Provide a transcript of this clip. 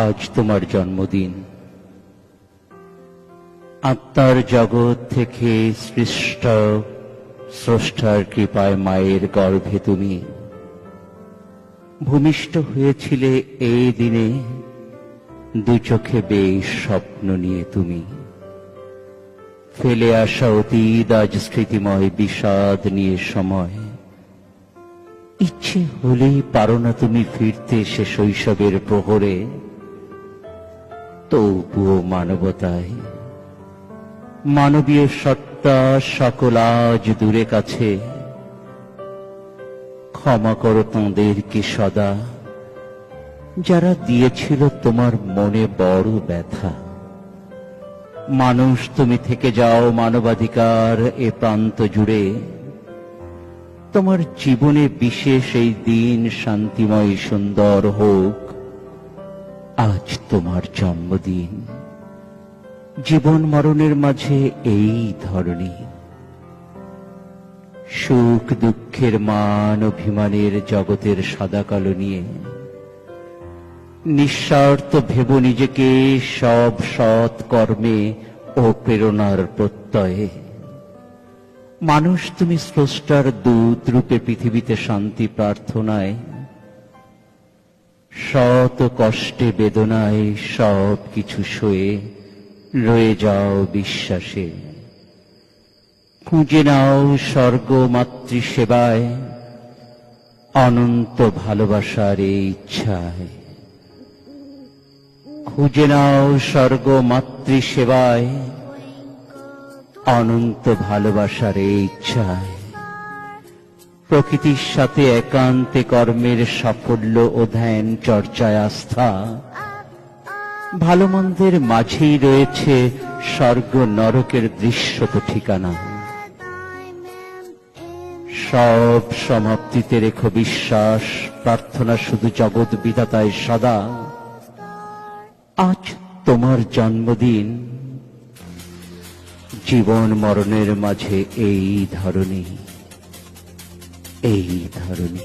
আজ তোমার জন্মদিন। আত্মার জগৎ থেকে সৃষ্ট স্রষ্টার কৃপায় মায়ের গর্ভে তুমি ভূমিষ্ঠ হয়েছিলে এই দিনে, দু চোখে বেশ স্বপ্ন নিয়ে তুমি ফেলে আসা অতীত আজ স্মৃতিময় বিষাদ নিয়ে সময়। ইচ্ছে হলেই পারো না তুমি ফিরতে সে শৈশবের প্রহরে। তবুও মানবতায় মানবীয় সত্তা সকল আজ দূরে কাছে। ক্ষমা করো তাঁদেরকে সদা। যারা দিয়েছিল তোমার মনে বড় ব্যথা। মানুষ তুমি থেকে যাও মানবাধিকার এ প্রান্ত জুড়ে। তোমার জীবনে বিশেষ এই দিন শান্তিময় সুন্দর হোক। আজ তোমার জন্মদিন। জীবন মরণের মাঝে এই ধরনী সুখ দুঃখের মান অভিমানের জগতের সাদা কালো নিয়ে নিঃস্বার্থ ভেব নিজেকে সব সৎ কর্মে ও প্রেরণার প্রত্যয়ে। মানুষ তুমি স্রষ্টার দূত রূপে পৃথিবীতে শান্তি প্রার্থনায় শত কষ্টে বেদনায় সব কিছু সয়ে রয়ে যাও বিশ্বাসে। খুঁজে নাও স্বর্গ মাতৃসেবায়, অনন্ত ভালোবাসার ইচ্ছায়। খুঁজে নাও স্বর্গ মাতৃসেবায়, অনন্ত ভালোবাসার ইচ্ছায়। প্রকৃতির সাথে একান্তে কর্মের সাফল্য ও ধ্যান চর্চায় আস্থা। ভালো মন্দের মাঝেই রয়েছে স্বর্গ নরকের দৃশ্যত ঠিকানা। সব সমাপ্তিতে রেখো বিশ্বাস, প্রার্থনা শুধু জগৎ বিধাতায় সদা। আজ তোমার জন্মদিন। জীবন মরণের মাঝে এই ধরনী এই ধরনী